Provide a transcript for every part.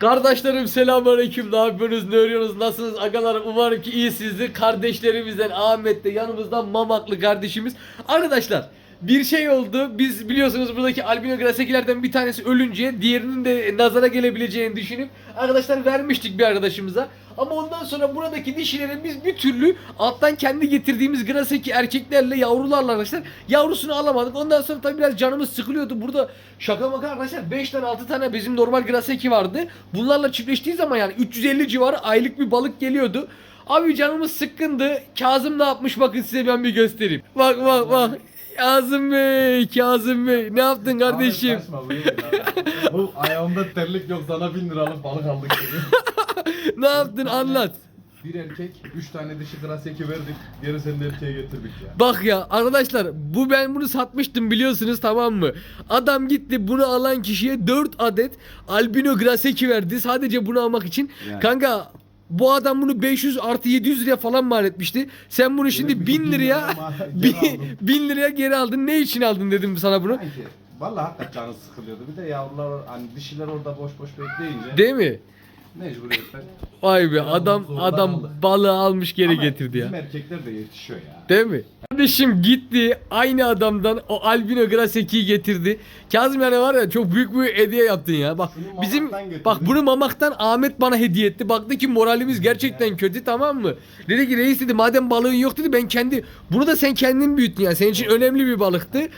Kardeşlerim selamünaleyküm. Ne yapıyorsunuz? Ne örüyorsunuz? Nasılsınız? Agalarım umarım ki iyisinizdir. Kardeşlerimizden Ahmet de yanımızda Mamaklı kardeşimiz. Arkadaşlar bir şey oldu. Biz biliyorsunuz buradaki albino grasekilerden bir tanesi ölünce diğerinin de nazara gelebileceğini düşünüp arkadaşlar vermiştik bir arkadaşımıza. Ama ondan sonra buradaki dişilerin biz bir türlü alttan kendi getirdiğimiz graseki erkeklerle yavrularla arkadaşlar yavrusunu alamadık. Ondan sonra tabii biraz canımız sıkılıyordu. Burada şaka maka arkadaşlar 5 tane 6 tane bizim normal graseki vardı. Bunlarla çiftleştiği zaman yani 350 civarı aylık bir balık geliyordu. Abi canımız sıkkındı. Kazım ne yapmış bakın size ben bir göstereyim. Bak bak bak. Kazım Bey, Kazım Bey ne yaptın kardeşim? Ahmet kaçma, buyur. Bu ayağımda terlik yok sana bin liralık balık aldık gibi. ne yaptın anlat. Bir erkek, üç tane dişi graseki verdik. Gerisini de erkeğe getirdik ya. Bak ya arkadaşlar bu ben bunu satmıştım biliyorsunuz tamam mı? Adam gitti bunu alan kişiye 4 adet albino graseki verdi sadece bunu almak için. Yani. Kanka bu adam bunu 500 artı 700 liraya falan mal etmişti. Sen bunu şimdi bir 1000 bin liraya aldım. 1000 liraya geri aldın. Ne için aldın dedim sana bunu. Sanki Vallahi hakikaten canı sıkılıyordu. Bir de yavrular hani dişiler orada boş boş bekleyince Değil mi? mecburiyetten. Vay be adam adam aldı. balığı almış geri Ama getirdi ya. Bizim erkekler de yetişiyor ya. Değil mi? Kardeşim gitti aynı adamdan o albino graseki'yi getirdi. Kazım yani var ya çok büyük bir hediye yaptın ya. Bak Şunu bizim Mamak'tan getirdim. bak bunu Mamak'tan Ahmet bana hediye etti. Baktı ki moralimiz gerçekten kötü tamam mı? Dedi ki reis dedi madem balığın yok dedi ben kendi bunu da sen kendin büyüttün yani senin için önemli bir balıktı.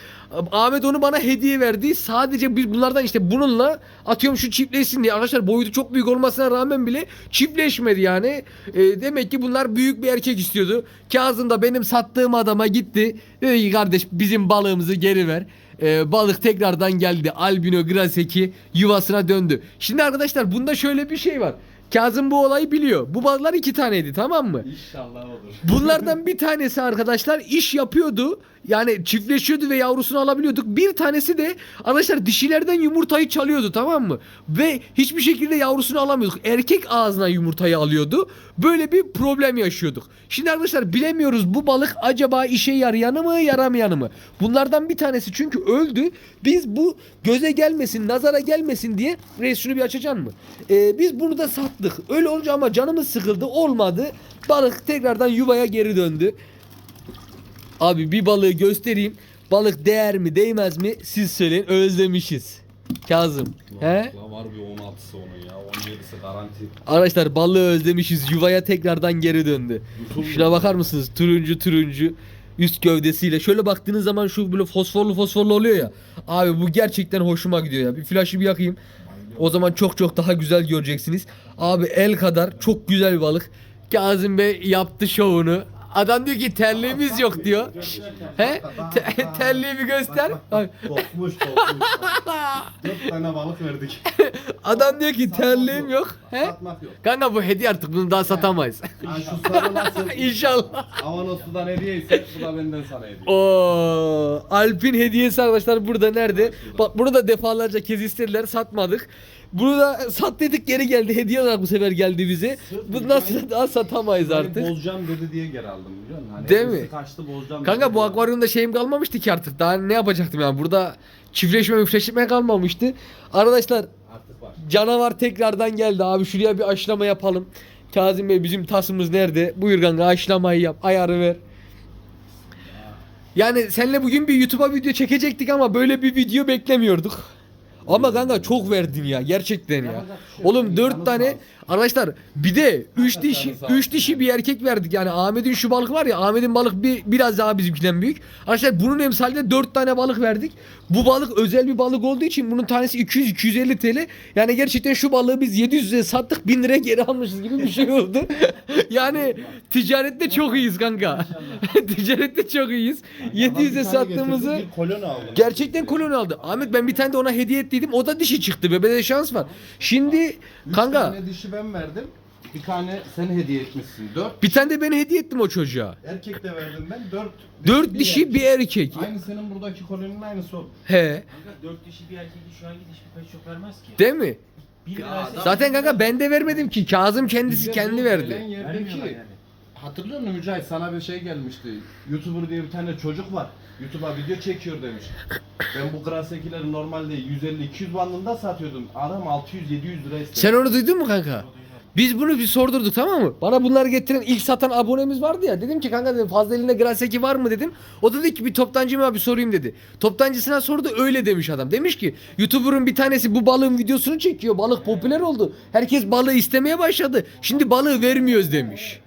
Ahmet onu bana hediye verdi. Sadece biz bunlardan işte bununla atıyorum şu çiftleşsin diye. Arkadaşlar boyutu çok büyük olmasına rağmen bile çiftleşmedi yani. E, demek ki bunlar büyük bir erkek istiyordu. Kazım da benim sattığım adama gitti. Dedi ki kardeş bizim balığımızı geri ver. E, balık tekrardan geldi. Albino Graseki yuvasına döndü. Şimdi arkadaşlar bunda şöyle bir şey var. Kazım bu olayı biliyor. Bu balıklar iki taneydi tamam mı? İnşallah olur. Bunlardan bir tanesi arkadaşlar iş yapıyordu. Yani çiftleşiyordu ve yavrusunu alabiliyorduk. Bir tanesi de arkadaşlar dişilerden yumurtayı çalıyordu tamam mı? Ve hiçbir şekilde yavrusunu alamıyorduk. Erkek ağzına yumurtayı alıyordu. Böyle bir problem yaşıyorduk. Şimdi arkadaşlar bilemiyoruz bu balık acaba işe yarayanı mı yaramayanı mı? Bunlardan bir tanesi çünkü öldü. Biz bu göze gelmesin, nazara gelmesin diye reis bir açacaksın mı? Ee, biz bunu da sattık. Öyle olunca ama canımız sıkıldı. Olmadı. Balık tekrardan yuvaya geri döndü. Abi bir balığı göstereyim. Balık değer mi değmez mi siz söyleyin özlemişiz. Kazım. He? La var bir 16'sı onun ya. 17'si garanti. Arkadaşlar balığı özlemişiz. Yuvaya tekrardan geri döndü. Yutulmuyor. Şuna bakar mısınız? Turuncu turuncu üst gövdesiyle. Şöyle baktığınız zaman şu böyle fosforlu fosforlu oluyor ya. Abi bu gerçekten hoşuma gidiyor ya. Bir flaşı bir yakayım. O zaman çok çok daha güzel göreceksiniz. Abi el kadar çok güzel bir balık. Kazım Bey yaptı şovunu. Adam diyor ki terliğimiz yok diyor. He? Te- terliği bir göster. Bak. Kokmuş kokmuş. Dört tane balık verdik. Adam diyor ki terliğim yok. He? Satmak yok. Kanka bu hediye artık bunu daha satamayız. Yani şu sarı nasıl? İnşallah. Avanos'tan hediye ise bu da benden sana hediye. Oo, Alp'in hediyesi arkadaşlar burada nerede? Bak bunu da defalarca kez istediler satmadık. Bunu da sat dedik geri geldi. Hediye olarak bu sefer geldi bize. Bu nasıl daha satamayız Hani artık. Bozacağım dedi diye geri aldım biliyor musun? Hani Değil mi? Kaçtı bozacağım. Kanka dedi bu akvaryumda şeyim kalmamıştı ki artık. Daha ne yapacaktım yani? Burada çiftleşme müfleşme kalmamıştı. Arkadaşlar Artık var. canavar tekrardan geldi abi. Şuraya bir aşılama yapalım. Kazım Bey bizim tasımız nerede? Buyur kanka aşılamayı yap. Ayarı ver. Yani seninle bugün bir YouTube'a video çekecektik ama böyle bir video beklemiyorduk. Ama kanka çok verdin ya gerçekten ya. Şey. Oğlum dört Canı tane sağ olsun. Arkadaşlar bir de üç Canı dişi sağ üç olsun dişi yani. bir erkek verdik. Yani Ahmet'in şu balık var ya Ahmet'in balık bir biraz daha bizimkinden büyük. Arkadaşlar bunun emsalinde dört tane balık verdik. Bu balık özel bir balık olduğu için bunun tanesi 200 250 TL. Yani gerçekten şu balığı biz 700 liraya sattık 1000 liraya geri almışız gibi bir şey oldu. yani ticarette çok iyiyiz kanka. ticarette çok iyiyiz. 700'e Bir tane sattığımızı kolon. Gerçekten koloni aldı. Ahmet ben bir tane de ona hediye ettiydim. O da dişi çıktı. Bebede de şans var. Şimdi kanka tane ben verdim. Bir tane sen hediye etmişsin. Dört bir tane de ben hediye ettim o çocuğa. erkek de verdim ben. Dört Dört dişi bir erkek. Aynı senin buradaki koloninin aynısı oldu. He. Kanka 4 dişi bir erkek şu hangi diş bir pek çok vermez ki. Değil mi? Bir Ya verse- adam- Zaten kanka ben de vermedim ki. Kazım kendisi Bize kendi verdi. yerdeki Vermiyorlar yani. Hatırlıyor musun Mücahit sana bir şey gelmişti. YouTuber diye bir tane çocuk var. YouTube'a video çekiyor demiş. Ben bu Grasekileri normalde 150-200 bandında satıyordum. Adam 600-700 lira istedi. Sen onu duydun mu kanka? Biz bunu bir sordurduk tamam mı? Bana bunları getiren ilk satan abonemiz vardı ya. Dedim ki kanka dedim fazla elinde Graseki var mı dedim. O dedi ki bir toptancı mı abi sorayım dedi. Toptancısına sordu öyle demiş adam. Demiş ki YouTuber'ın bir tanesi bu balığın videosunu çekiyor. Balık popüler oldu. Herkes balığı istemeye başladı. Şimdi balığı vermiyoruz demiş.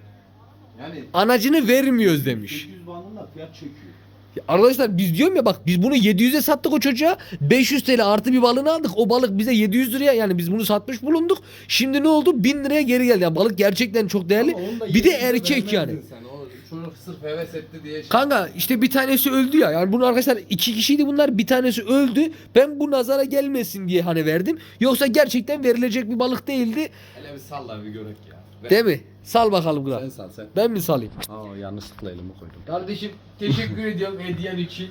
Yani Anacını vermiyoruz demiş. 800 bandında fiyat çekiyor. Ya Arkadaşlar biz diyorum ya bak biz bunu 700'e sattık o çocuğa. 500 TL artı bir balığını aldık. O balık bize 700 liraya yani biz bunu satmış bulunduk. Şimdi ne oldu? 1000 liraya geri geldi. Yani balık gerçekten çok değerli. Bir de 700'e erkek yani. Sen. O çocuk sırf heves etti diye. şey- Kanka işte bir tanesi öldü ya. Yani bunu arkadaşlar iki kişiydi bunlar. Bir tanesi öldü. Ben bu nazara gelmesin diye hani verdim. Yoksa gerçekten verilecek bir balık değildi. Hele bir salla bir görek ya. Değil mi? Sal bakalım kral. Sen sal sen. Ben mi salayım? Aa yanlışlıkla elimi koydum. Kardeşim teşekkür ediyorum hediyen için.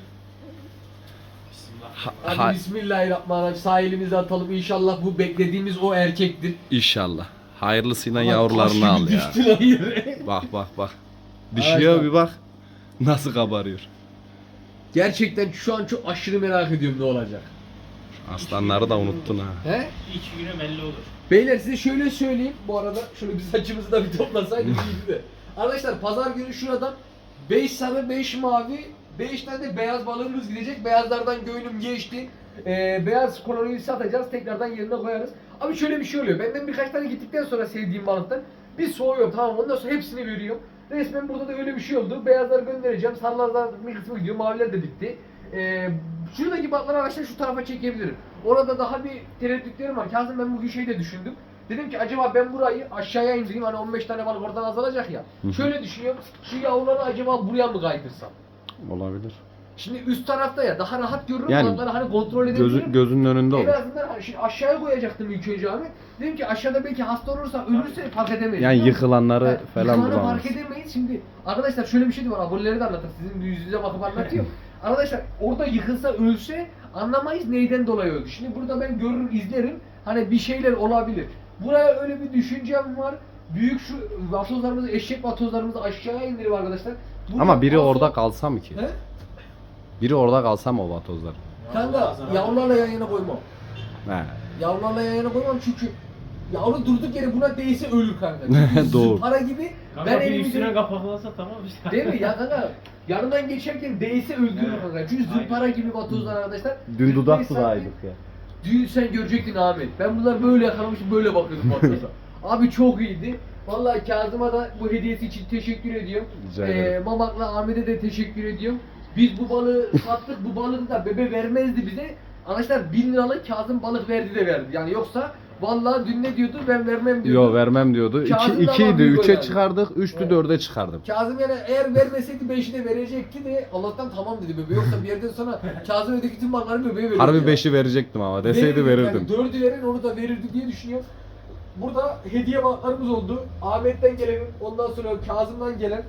Bismillah. Hadi Ha- bismillahirrahmanirrahim. Sağ elimizi atalım. İnşallah bu beklediğimiz o erkektir. İnşallah. Hayırlısıyla yavrularını al ya. Bak bak bak. Arkadaşlar. Düşüyor bir bak. Nasıl kabarıyor. Gerçekten şu an çok aşırı merak ediyorum ne olacak. Aslanları da unuttun ha. He? İki güne belli olur. Beyler size şöyle söyleyeyim. Bu arada şöyle bir saçımızı da bir toplasaydık iyiydi de. Arkadaşlar pazar günü şuradan 5 sarı 5 mavi 5 tane de beyaz balığımız gidecek. Beyazlardan göğünüm geçti. Ee, beyaz koloniyi satacağız. Tekrardan yerine koyarız. Abi şöyle bir şey oluyor. Benden birkaç tane gittikten sonra sevdiğim balıktan bir soğuyorum tamam? Ondan sonra hepsini veriyorum. Resmen burada da öyle bir şey oldu. Beyazları göndereceğim. Sarılardan bir kısmı gidiyor. Maviler de bitti. Ee, şuradaki balıkları arkadaşlar şu tarafa çekebilirim. Orada daha bir tereddütlerim var. Kazım ben bugün şey de düşündüm. Dedim ki acaba ben burayı aşağıya indireyim hani 15 tane balık oradan azalacak ya. Hı. Şöyle düşünüyorum. Şu yavruları acaba buraya mı kaydırsam? Olabilir. Şimdi üst tarafta ya daha rahat görürüm Yani balıkları hani kontrol edebilirim. Gözü, gözünün önünde En olur. azından hani şimdi aşağıya koyacaktım ilk önce abi. Dedim ki aşağıda belki hasta olursa ölürse fark edemeyiz. Yani yıkılanları Ha, falan yıkılanı bulamaz. fark edemeyiz. Şimdi arkadaşlar şöyle bir şey de var. Aboneleri de anlatır. Sizin yüz yüze bakıp anlatıyor. arkadaşlar orada yıkılsa ölse anlamayız neyden dolayı öldü. Şimdi burada ben görür izlerim. Hani bir şeyler olabilir. Buraya öyle bir düşüncem var. Büyük şu vatozlarımızı, eşek vatozlarımızı aşağıya indirip arkadaşlar. Buraya Ama biri paso- orada kalsa mı ki? He? Biri orada kalsa mı o vatozlar? Kanka yavrularla yan yana koymam. He. Yavrularla yan yana koymam çünkü yavru durduk yere buna değse ölür kanka. Çünkü Doğru. Para gibi Kanka ben bir elimi üstüne kapaklansa tamam işte. Değil mi ya kanka? Yanından geçerken değse öldürür Evet. kanka. Çünkü zımpara gibi vatozlar arkadaşlar. Dün dudak 45 dudağıydık ya. Dün sen görecektin Ahmet. Ben bunlar böyle yakalamışım böyle bakıyordum vatoza. Abi çok iyiydi. Vallahi Kazım'a da bu hediyesi için teşekkür ediyorum. Rica Ee. Mamak'la Ahmet'e de teşekkür ediyorum. Biz bu balığı sattık. bu balığı da bebe vermezdi bize. Arkadaşlar 1000 liralık Kazım balık verdi de verdi. Yani yoksa vallahi dün ne diyordu ben vermem diyordu. Yo vermem diyordu. İki, Kazım da ikiydi, var, büyük üçe önemli. çıkardık, üçtü, Evet. dörde çıkardım. Kazım yani eğer vermeseydi 5'i de verecekti de Allah'tan tamam dedi bebe. Yoksa bir yerden sonra Kazım ödeki tüm malları bebeğe veriyor. Harbi ya. beşi verecektim ama deseydi verirdim. Yani. Dördü veren onu da verirdi diye düşünüyorum. Burada hediye balıklarımız oldu. Ahmet'ten gelen, ondan sonra Kazım'dan gelen,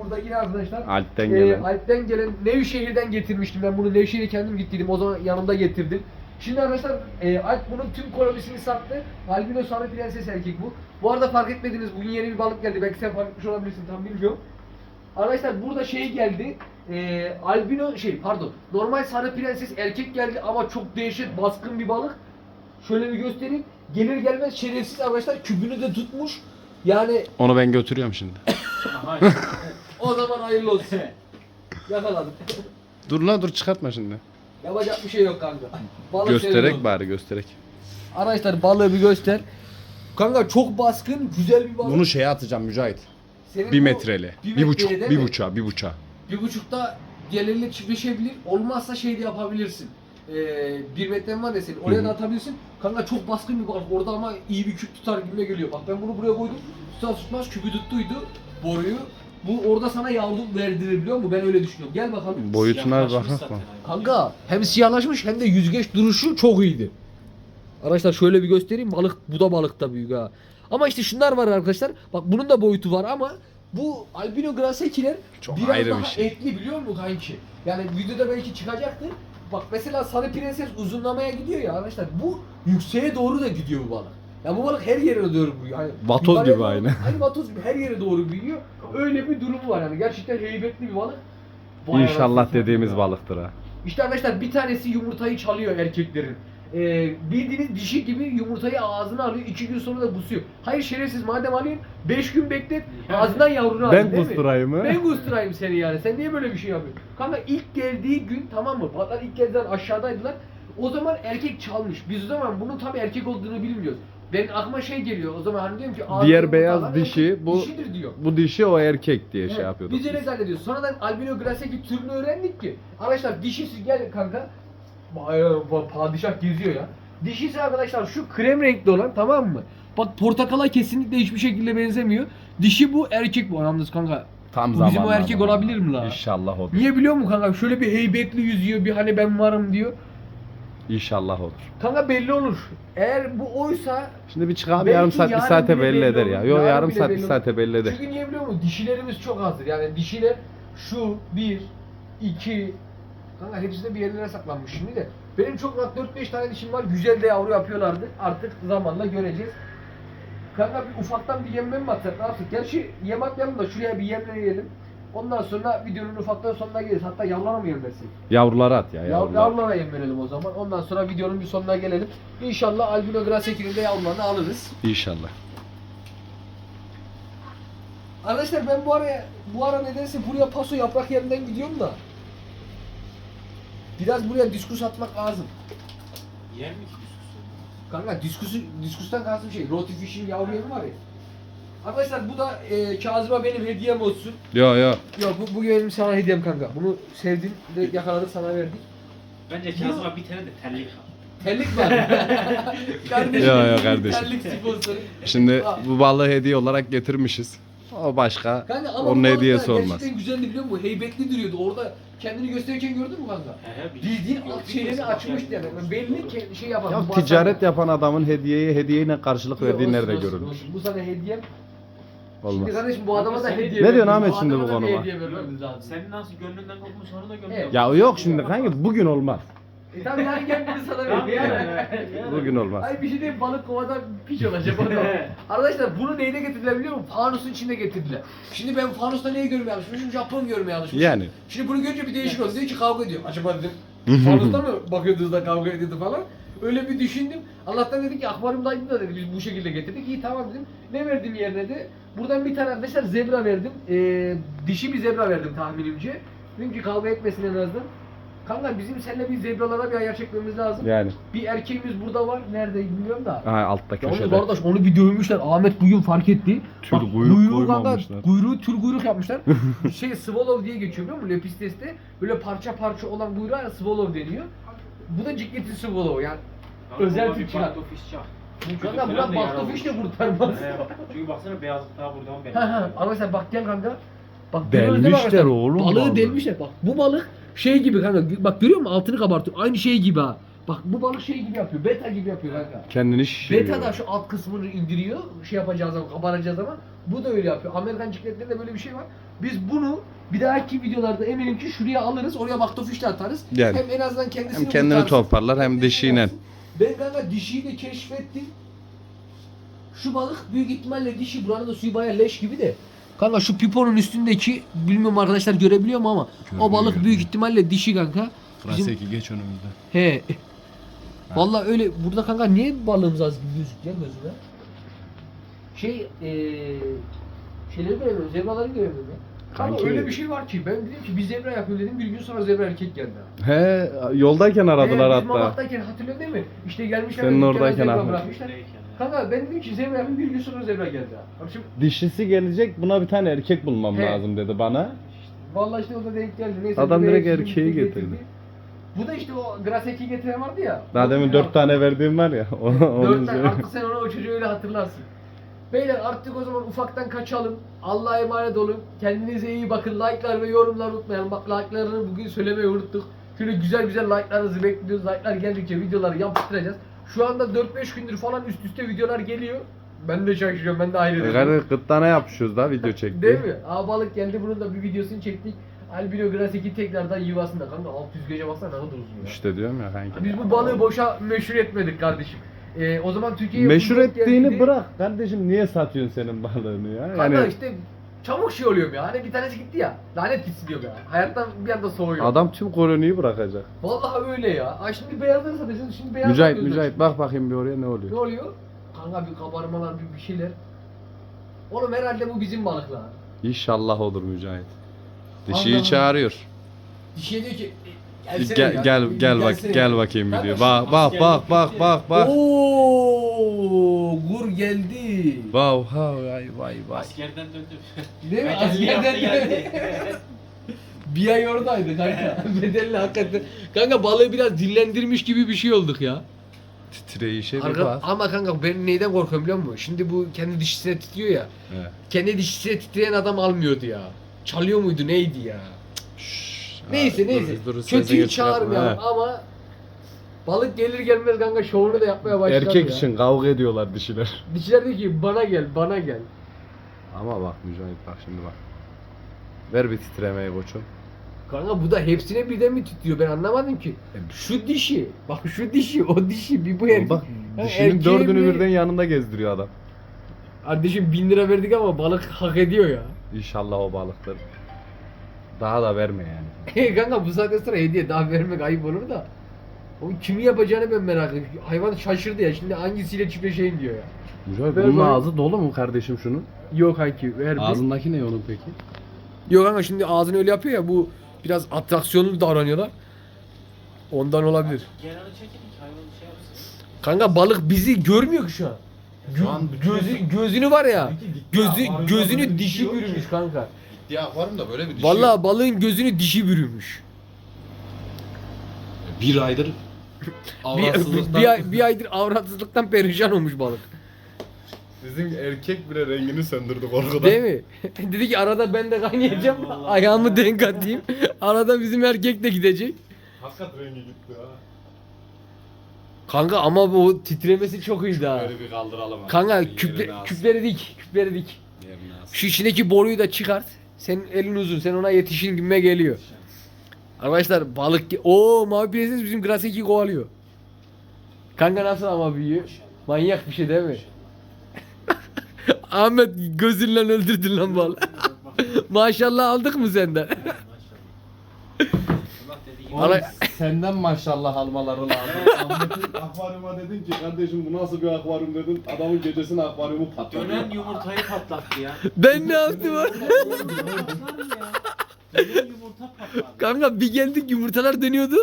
burada yine arkadaşlar. Alp'ten Ee, gelen. Alp'ten gelen Nevşehir'den getirmiştim ben bunu Nevşehir'e kendim gittiydim o zaman yanımda getirdim. Şimdi arkadaşlar e, Alp bunun tüm kolonisini sattı. Albino sarı prenses erkek bu. Bu arada fark etmediniz bugün yeni bir balık geldi. Belki sen fark etmiş olabilirsin tam bilmiyorum. Arkadaşlar burada şey geldi. E, albino şey pardon. Normal sarı prenses erkek geldi ama çok değişik baskın bir balık. Şöyle bir göstereyim. Gelir gelmez şerefsiz arkadaşlar kübünü de tutmuş. Yani Onu ben götürüyorum şimdi. O zaman hayırlı olsun. Yakaladım. dur lan dur çıkartma şimdi. Yapacak bir şey yok kanka. Balık Göstererek seviyorum. bari göstererek. Arkadaşlar balığı bir göster. Kanka çok baskın, güzel bir balık. Bunu şeye atacağım Mücahit. Senin Bir bu metreli. bir Bir buçuk, metreli değil bir mi? buçuğa, bir buçuğa. Bir buçukta gelirle çiftleşebilir. Olmazsa şey de yapabilirsin. Ee, bir metren var ya senin. Oraya Hı hı. da atabilirsin. Kanka çok baskın bir balık. Orada ama iyi bir küp tutar gibime geliyor. Bak ben bunu buraya koydum. Tutar tutmaz küpü tuttuydu. Boruyu. Bu orada sana yavru verdirir biliyor musun? Ben öyle düşünüyorum. Gel bakalım. Boyutuna bir zaten mı? Kanka hem siyahlaşmış hem de yüzgeç duruşu çok iyiydi. Arkadaşlar şöyle bir göstereyim. Balık bu da balık da büyük ha. Ama işte şunlar var arkadaşlar. Bak bunun da boyutu var ama bu albino grasekiler Çok biraz ayrı bir daha şey. etli biliyor musun kanki? Yani videoda belki çıkacaktır. Bak mesela sarı prenses uzunlamaya gidiyor ya arkadaşlar. Bu yükseğe doğru da gidiyor bu balık. Ya bu balık her yere doğru büyüyor. Hani Vatoz gibi aynı. Hani vatoz gibi her yere doğru büyüyor. Öyle bir durumu var yani. Gerçekten heybetli bir balık. Vay İnşallah dediğimiz balıktır ha. İşte arkadaşlar bir tanesi yumurtayı çalıyor erkeklerin. Ee, bildiğiniz dişi gibi yumurtayı ağzına alıyor, iki gün sonra da kusuyor. Hayır şerefsiz madem alayım, beş gün beklet, ağzından yavrunu al. Ben değil mi? kusturayım mı? Ben kusturayım seni yani. Sen niye böyle bir şey yapıyorsun? Kanka ilk geldiği gün tamam mı? Patlar ilk geldiğinden aşağıdaydılar. O zaman erkek çalmış. Biz o zaman bunun tabii erkek olduğunu bilmiyoruz. Benim aklıma şey geliyor. O zaman hani diyorum ki Diğer beyaz dişi, erkek bu- dişidir diyor. Bu dişi o erkek diye şey Evet, yapıyorduk. Biz öyle zannediyoruz. Sonradan albino graseki türünü öğrendik ki. Arkadaşlar dişisi gel kanka. Vay, vay, Padişah geziyor ya. Dişisi arkadaşlar şu krem renkli olan tamam mı? Bak portakala kesinlikle hiçbir şekilde benzemiyor. Dişi bu erkek bu yalnız kanka. Tam Bu bizim o erkek olabilir mi la? İnşallah olur. Niye biliyor musun kanka? Şöyle bir heybetli yüzüyor, bir hani ben varım diyor. İnşallah olur. Kanka belli olur. Eğer bu oysa Şimdi bir bir Belki yarım saat bir yarın saate bile belli belli eder olur. ya. Yok Yarın yarım bile saat bir belli olur. saate belli eder. Çünkü niye biliyor musun? Dişilerimiz çok azdır. Yani dişiler şu, bir, iki, kanka hepsi de bir yerlere saklanmış şimdi de. Benim çok rahat 4-5 tane dişim var. Güzel de yavru yapıyorlardı. Artık zamanla göreceğiz. Kanka bir ufaktan bir yemle mi atsak ne yapsak? Gerçi yem atmayalım da şuraya bir yemleyelim. Ondan sonra videonun ufaktan sonuna geliriz. Hatta yavrulara mı yem versek? Yavruları at ya Yav- yavrular. Yavrulara yem verelim o zaman. Ondan sonra videonun bir sonuna gelelim. İnşallah albino grasekinin de yavrularını alırız. İnşallah. Arkadaşlar ben bu araya bu ara nedense buraya paso yaprak yerinden gidiyorum da. Biraz buraya diskus atmak lazım. Yer mi ki diskusu? Kanka diskusu, diskustan kastım şey, roti fishing yavru yemi var ya. Arkadaşlar bu da e, Kazım'a benim hediyem olsun. Yo yo. Yok bu, bu benim sana hediyem kanka. Bunu sevdim de yakaladık sana verdik. Bence Kazım'a bir tane de terlik al. Terlik var. kardeşim. Yo, yo, kardeşim. Terlik sponsoru. Şimdi Aa. bu balığı hediye olarak getirmişiz. O başka. Kanka ama Onun hediyesi olmaz. Gerçekten güzeldi biliyor musun? Heybetli duruyordu. Orada kendini gösterirken gördün mü kanka? Bildiğin alt ya, sabah açmış yani. Belli ki şey yapan. Ya bu ticaret yapan adamın hediyeye hediyeyle karşılık verdiği nerede görülmüş? Bu sana hediyem. Şimdi kardeşim bu adama da hediye Ne diyorsun Ahmet şimdi adama bu da bir konuma? hediye vermemiz lazım. Senin nasıl gönlünden kopmuş onu da gönlünden Evet. Ya yok şimdi kanka bugün olmaz. E tamam yani bunu sana yani. Bugün olmaz. Ay bir şey diyeyim balık kovadan piç olacak o da. Arkadaşlar bunu neyde getirdiler biliyor musun? Fanusun içinde getirdiler. Şimdi ben fanusta neyi görmeye alışmışım? Japon görmeye alışmışım. Yani. Şimdi bunu görünce bir değişik oldu. Diyor ki kavga ediyor. Acaba dedim fanusta mı bakıyordunuz da kavga ediyordu falan. Öyle bir düşündüm. Allah'tan dedi ki akvaryumdaydı da dedi biz bu şekilde getirdik. İyi tamam dedim. Ne verdim yerine de? Buradan bir tane arkadaşlar zebra verdim. Ee, dişi bir zebra verdim tahminimce. Dedim ki kavga etmesin en azından. Kanka bizim seninle bir zebralara bir ayar çekmemiz lazım. Yani. Bir erkeğimiz burada var. Nerede bilmiyorum da. Ha altta Yalnız köşede. kardeş onu bir dövmüşler. Ahmet bugün fark etti. Tül Bak, kuyruk kuyruğu kanka. Kuyruğu tül kuyruk yapmışlar. şey swallow diye geçiyor biliyor musun? Lepistes'te böyle parça parça olan kuyruğa swallow deniyor. Bu da cikleti swallow yani. Özel Türk çıkar. Baktofis çak. Kanka buradan baktofiş de kurtarmaz. Çünkü baksana beyazlık daha buradan belli. Ha. Arkadaşlar bak gel kanka. Bak Delmişler oğlum balığı. delmişler. Bak bu balık şey gibi kanka. Bak görüyor musun? Altını kabartıyor. Aynı şey gibi ha. Bak bu balık şey gibi yapıyor. Beta gibi yapıyor kanka. Kendini şişiriyor. Beta da şu alt kısmını indiriyor. Şey yapacağı zaman, kabaracağı zaman. Bu da öyle yapıyor. Amerikan cikletlerinde böyle bir şey var. Biz bunu bir dahaki videolarda eminim ki şuraya alırız. Oraya baktofiş de atarız. Yani. Hem en azından kendisini Hem kendini kurtarsın. toparlar hem dişiyle. Ben kanka dişiyi de keşfettim. Şu balık büyük ihtimalle dişi. Buranın da suyu bayağı leş gibi de. Kanka şu piponun üstündeki bilmiyorum arkadaşlar görebiliyor mu ama o Görüyor, balık büyük ihtimalle dişi kanka. Bizim- geç önümüzde. He. Vallahi öyle burada kanka niye balığımız az gibi gözüküyor gözüme? Şey eee şeyleri göremiyorum, zebraları göremiyorum ya. Kanka Kanki- öyle bir şey var ki ben dedim ki bir zebra yapıyorum dedim bir gün sonra zebra erkek geldi. He yoldayken aradılar Ee, biz hatta. Mamak'tayken hatırlıyorsun değil mi? İşte gelmişler Senin oradayken zebra Ahmet. bırakmışlar. Kanka ben dedim ki zebra yapayım bir gün sonra zebra geldi. Şimdi Dişisi gelecek buna bir tane erkek bulmam He. lazım dedi bana. vallahi işte o da denk geldi. Neyse, Adam direkt erkeği erkeği getirdi. Bu da işte o Grasek'i getiren vardı ya. Daha demin dört tane verdiğim var ya. o- Dört tane söyle. artık sen onu o çocuğu öyle hatırlarsın. Beyler artık o zaman ufaktan kaçalım. Allah'a emanet olun. Kendinize iyi bakın. Like'lar ve yorumlar unutmayın. Bak like'larını bugün söylemeyi unuttuk. Şöyle güzel güzel like'larınızı bekliyoruz. Like'lar geldikçe videoları yapıştıracağız. Şu anda 4-5 gündür falan üst üste videolar geliyor. Ben de şaşırıyorum. Ben de ayrı Kardeş 40 tane yapmışız da video çekti. Değil mi? Aa balık geldi. Bunun da bir videosunu çektik. Albino Grasek'i tekrardan yuvasında. Kanka 600 gece baksana ne kadar uzun ya. İşte diyorum ya kanki. Biz bu balığı boşa meşhur etmedik kardeşim. Ee, o zaman Türkiye'ye Meşhur ettiğini geldi. bırak kardeşim niye satıyorsun senin balığını ya? Kanka Yani işte çabuk şey oluyorum ya. Hani bir tanesi gitti ya. Lanet gitsin diyorum ya. Hayattan bir anda soğuyorum. Adam tüm koloniyi bırakacak. Vallahi öyle ya. Ay şimdi beyazlarsa desin şimdi beyaz Mücahit. Mücahit bak bakayım bir oraya ne Ne oluyor. oluyor? Kanka bir kabarmalar bir, bir şeyler. Oğlum herhalde bu bizim balıklar. İnşallah olur Mücahit. Dişiyi çağırıyor. Dişiye diyor ki "E, gelsene Gel ya, gel bir gel bak gelsene." gel bakayım video. şu Bak bak bak bak bak bak. Oo, gur geldi. Wow ha vay vay vay. Askerden döndüm. Değil mi? Bir Askerden geldi. bir ay oradaydı kanka. Bedelli hakikaten. Kanka balığı biraz dinlendirmiş gibi bir şey olduk ya. Titreyişe bir Arka- bak. ama kanka ben neyden korkuyorum biliyor musun? Şimdi bu kendi dişisine titriyor ya. Evet. Kendi dişisine titreyen adam almıyordu ya. Çalıyor muydu neydi ya? Şşş. Neyse neyse. dur, dur, Kötüyü çağırmayalım he. ama balık gelir gelmez kanka şovunu da yapmaya başladı Erkek ya. için kavga ediyorlar dişiler. Dişiler diyor ki bana gel bana gel. Ama bak Mücahit bak şimdi bak. Ver bir titremeyi koçum. Kanka bu da hepsine birden mi titriyor ben anlamadım ki. Şu dişi bak şu dişi o dişi bir bu erkek. Bak dişinin dördünü bir- birden yanında gezdiriyor adam. Kardeşim bin lira verdik ama balık hak ediyor ya. İnşallah o balıktır. Daha da verme yani. kanka bu saatten sonra hediye daha vermek ayıp olur da. O kimi yapacağını ben merak ediyorum. Hayvan şaşırdı ya şimdi hangisiyle çiftleşeyim diyor ya. Mücahit Ver bunun bana. ağzı dolu mu kardeşim şunun? Yok kanki ver bir. Ağzındaki ne onun peki? Yok kanka şimdi ağzını öyle yapıyor ya bu biraz atraksiyonlu davranıyorlar. Ondan olabilir. Kenarı çekin ki hayvan şey yapsın. Kanka balık bizi görmüyor ki şu an. Şu an gözü, gözünü var ya. Peki gitti Gözü gözünü böyle bir dişi şey yok ki. bürümüş kanka. Diye akvaryumda böyle bir dişi Vallahi balığın gözünü dişi bürümüş. Bir aydır Bir, bir, ay, bir aydır avratsızlıktan perişan olmuş balık. Bizim erkek bile rengini söndürdü korkudan. Değil mi? Dedi ki arada ben de kaynayacağım. Ayağımı denk atayım. Arada bizim erkek de gidecek. Hakikat rengi gitti ha. Kanka ama bu titremesi çok iyiydi ha. Böyle bir kaldıralım. Kanka küple, küpleri dik. Küpleri dik. Yerine. Şu içindeki boruyu da çıkart. Senin elin uzun. Sen ona yetişin gibime geliyor. Arkadaşlar balık... o mavi prenses bizim Graseki kovalıyor. Kanka nasıl ama büyüyor? Manyak bir şey değil mi? Ahmet gözünle öldürdün lan balığı. Maşallah aldık mı senden? Oğlum, senden maşallah almaları lazım. Ahmet'in akvaryuma dedin ki kardeşim bu nasıl bir akvaryum dedin. Adamın gecesine akvaryumu patladı. Dönen yumurtayı patlattı ya. ben ne yaptım lan? Patlar ya. Dönen yumurta patladı. Kanka bir geldik yumurtalar dönüyordu.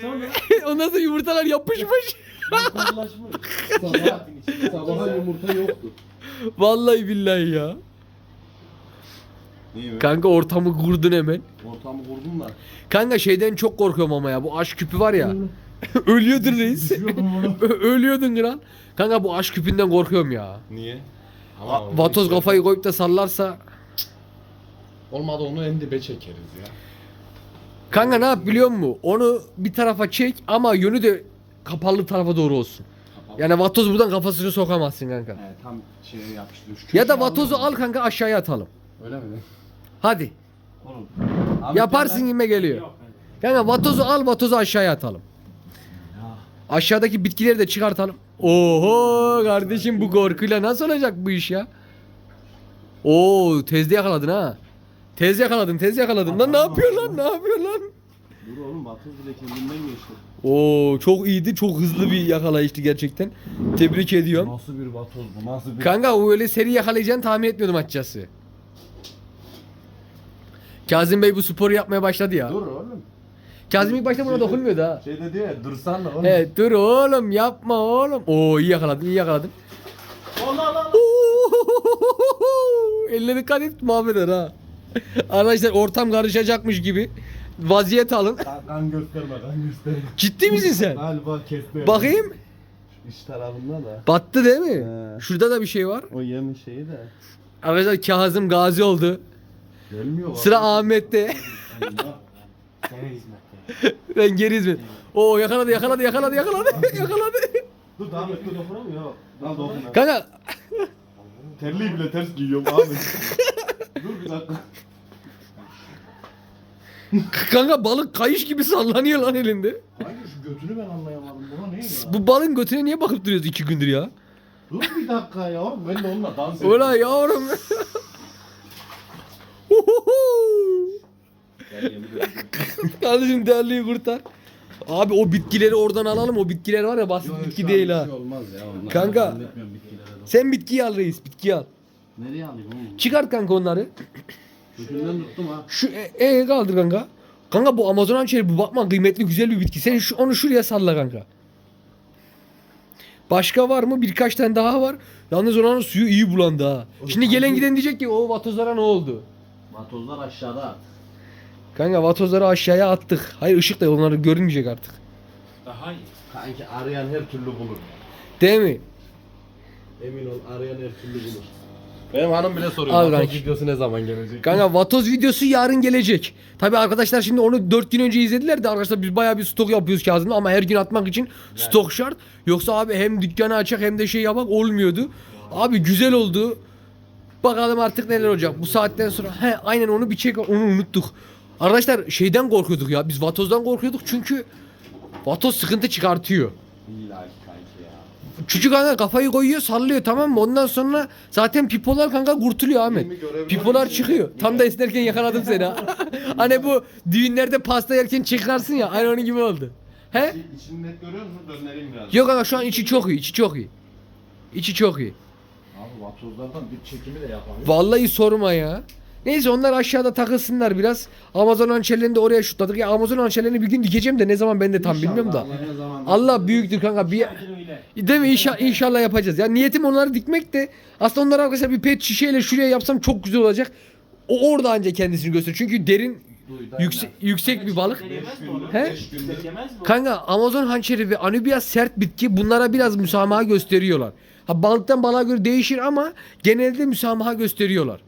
Sonra Ondan sonra yumurtalar yapışmış. yumurtalaşmış. Sabah, sabaha yumurta yoktu. Vallahi billahi ya. Mi? Kanka ortamı kurdun hemen. Ortamı kurdum da. Kanka şeyden çok korkuyorum ama ya. Bu aşk küpü var ya. Ölüyordun reis. Ö- Ölüyordun kral. Kanka bu aşk küpünden korkuyorum ya. Niye? A- Vatoz kafayı koyup da sallarsa. Olmadı onu en dibe çekeriz ya. Kanka ne yap biliyor musun? Onu bir tarafa çek ama yönü de kapalı tarafa doğru olsun. Yani vatoz buradan kafasını sokamazsın kanka. He, tam şeye yapıştı. Şu Ya da vatozu al kanka aşağıya atalım. Öyle mi? Hadi. Oğlum. Yaparsın gibi geliyor. Yok. Kanka vatozu al vatozu aşağıya atalım. Aşağıdaki bitkileri de çıkartalım. Oho kardeşim bu korkuyla nasıl olacak bu iş ya? Oo tezde yakaladın ha. Tez yakaladın tez yakaladın. Lan ne yapıyor lan ne yapıyor lan? Dur oğlum vatoz bile kendinden geçti. Oo çok iyiydi çok hızlı bir yakalayıştı gerçekten. Tebrik ediyorum. Nasıl bir vatoz bu? Nasıl bir... Kanka o öyle seri yakalayacağını tahmin etmiyordum açıkçası. Kazım Bey bu sporu yapmaya başladı ya. Dur oğlum. Kazım ilk başta buna dokunmuyordu ha. Şey dedi ya dursan da oğlum. Evet dur oğlum yapma oğlum. Oo iyi yakaladın iyi yakaladın. Allah Allah. Eline dikkat et mahveder ha. Arkadaşlar ortam karışacakmış gibi. Vaziyet alın. Kan, kan gösterme kan gösterme. Ciddi misin sen? Galiba kesti. Bakayım. İç tarafında da. Battı değil mi? He. Şurada da bir şey var. O yemiş şeyi de. Arkadaşlar Kazım gazi oldu. Gelmiyor. Sıra Ahmet'te. Hizmette. ben geri hizmet. Oo yakaladı yakaladı yakaladı yakaladı yakaladı. Dur devam et. Dur dokunamıyor. Al dokun. Kanka Terliği bile ters giyiyorum abi. Dur bir dakika. kanka balık kayış gibi sallanıyor lan elinde. Hangi şu götünü ben anlayamadım. Buna ne ya? Bu balın götüne niye bakıp duruyoruz iki gündür ya? Dur bir dakika ya. oğlum, Ben de onunla dans ediyorum. Ulan yavrum. Kardeşim değerliyi kurtar. Abi o bitkileri oradan alalım. O bitkiler var ya basit bitki değil ha. şey olmaz ya. onlar. Kanka Zannetmiyorum bitkilere de. sen bitkiyi al reis bitkiyi al. Nereye alayım oğlum? Çıkart kanka onları. Kökünden tuttum ha. Şu e, e kaldır kanka. Kanka bu Amazon hançeri bu bakma kıymetli güzel bir bitki. Sen şu, onu şuraya salla kanka. Başka var mı? Birkaç tane daha var. Yalnız oranın suyu iyi bulandı ha. Şimdi gelen giden diyecek ki o vatozlara ne oldu? Matozlar aşağıda. Kanka vatozları aşağıya attık. Hayır ışık da onları görünmeyecek artık. Daha iyi. Kanki arayan her türlü bulur. Değil mi? Emin ol arayan her türlü bulur. Benim hanım bile soruyor. Al Vatoz kanki. videosu ne zaman gelecek? Kanka vatoz videosu yarın gelecek. Tabi arkadaşlar şimdi onu 4 gün önce izlediler de arkadaşlar biz bayağı bir stok yapıyoruz Kazım'da ama her gün atmak için stok şart. Yoksa abi hem dükkanı açak hem de şey yapak olmuyordu. Abi güzel oldu. Bakalım artık neler olacak. Bu saatten sonra he aynen onu bir çek onu unuttuk. Arkadaşlar şeyden korkuyorduk ya. Biz vatozdan korkuyorduk çünkü vatoz sıkıntı çıkartıyor. İlla ki kanki ya. Çocuk kanka kafayı koyuyor sallıyor tamam mı? Ondan sonra zaten pipolar kanka kurtuluyor Ahmet. Filmi görebiliyor Pipolar musun? çıkıyor. Tam da esnerken yakaladım seni ha. hani bu düğünlerde pasta yerken çıkarsın ya aynı onun gibi oldu. He? İçi- İçini net görüyor musun? Döndüreyim biraz. Yok kanka şu an içi çok iyi. içi çok iyi. İçi çok iyi. Abi vatozlardan bir çekimi de yapamıyor. Vallahi sorma ya. Neyse onlar aşağıda takılsınlar biraz. Amazon hançerlerini de oraya şutladık. Ya Amazon hançerlerini bir gün dikeceğim de ne zaman ben de tam bilmiyorum da. ne zaman Allah büyüktür kanka. Bir, Değil mi? İnşallah, inşallah yapacağız. Ya niyetim onları dikmek de aslında onları arkadaşlar bir pet şişeyle şuraya yapsam çok güzel olacak. O orada anca kendisini gösterir. Çünkü derin yüksek, yüksek bir balık. He? Kanka Amazon hançeri ve Anubias sert bitki bunlara biraz müsamaha gösteriyorlar. Ha balıktan balığa göre değişir ama genelde müsamaha gösteriyorlar.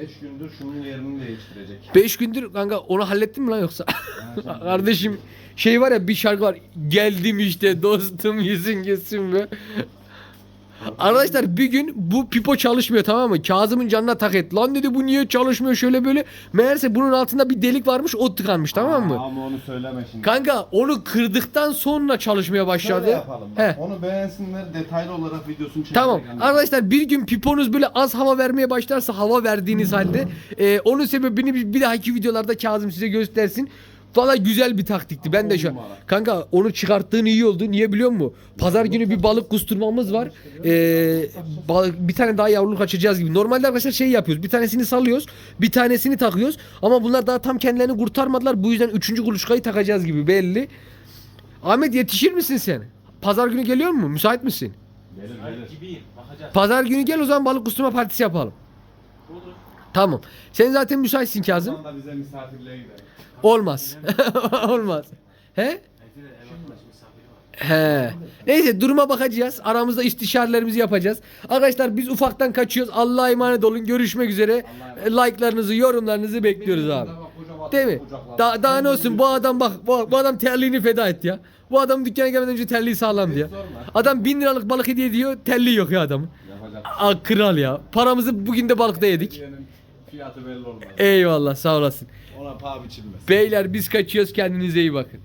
5 gündür şunun yerini değiştirecek. 5 gündür kanka onu hallettin mi lan yoksa? Kardeşim şey var ya bir şarkı var. Geldim işte dostum yüzün gitsin be. Arkadaşlar bir gün bu pipo çalışmıyor tamam mı? Kazım'ın canına tak et. Lan dedi bu niye çalışmıyor şöyle böyle. Meğerse bunun altında bir delik varmış o tıkanmış tamam mı? Ama onu söyleme şimdi. Kanka onu kırdıktan sonra çalışmaya başladı. Şöyle yapalım. bak, He. Onu beğensinler detaylı olarak videosunu çekelim. Tamam arkadaşlar bir gün piponuz böyle az hava vermeye başlarsa hava verdiğiniz halde e, onun sebebini bir, bir dahaki videolarda Kazım size göstersin. Valla güzel bir taktikti. Ben de şu an. Kanka onu çıkarttığın iyi oldu. Niye biliyor musun? Pazar günü bir balık kusturmamız var. Ee, balık, bir tane daha yavruluk açacağız gibi. Normalde arkadaşlar şey yapıyoruz. Bir tanesini salıyoruz. Bir tanesini takıyoruz. Ama bunlar daha tam kendilerini kurtarmadılar. Bu yüzden üçüncü kuluçkayı takacağız gibi belli. Ahmet yetişir misin sen? Pazar günü geliyor mu? Müsait misin? Gelir gelir. gibiyim. Bakacağız. Pazar günü gel o zaman balık kusturma partisi yapalım. Olur. Tamam. Sen zaten müsaitsin Kazım. zaman da bize misafirliğe gidelim. Olmaz. Olmaz. He? He. Neyse duruma bakacağız. Aramızda istişarelerimizi yapacağız. Arkadaşlar biz ufaktan kaçıyoruz. Allah'a emanet olun. Görüşmek üzere. Like'larınızı, yorumlarınızı bekliyoruz abi. Değil mi? Daha, daha ne olsun bu adam bak bu, bu adam terliğini feda etti ya. Bu adam dükkana gelmeden önce terliği sağlam diye. Adam bin liralık balık hediye ediyor. Terliği yok ya adamın. Yapacak. Aa, kral ya. Paramızı bugün de balıkta yedik. Fiyatı belli olmaz. Eyvallah sağ olasın. Ona paha biçilmez. Beyler biz kaçıyoruz kendinize iyi bakın.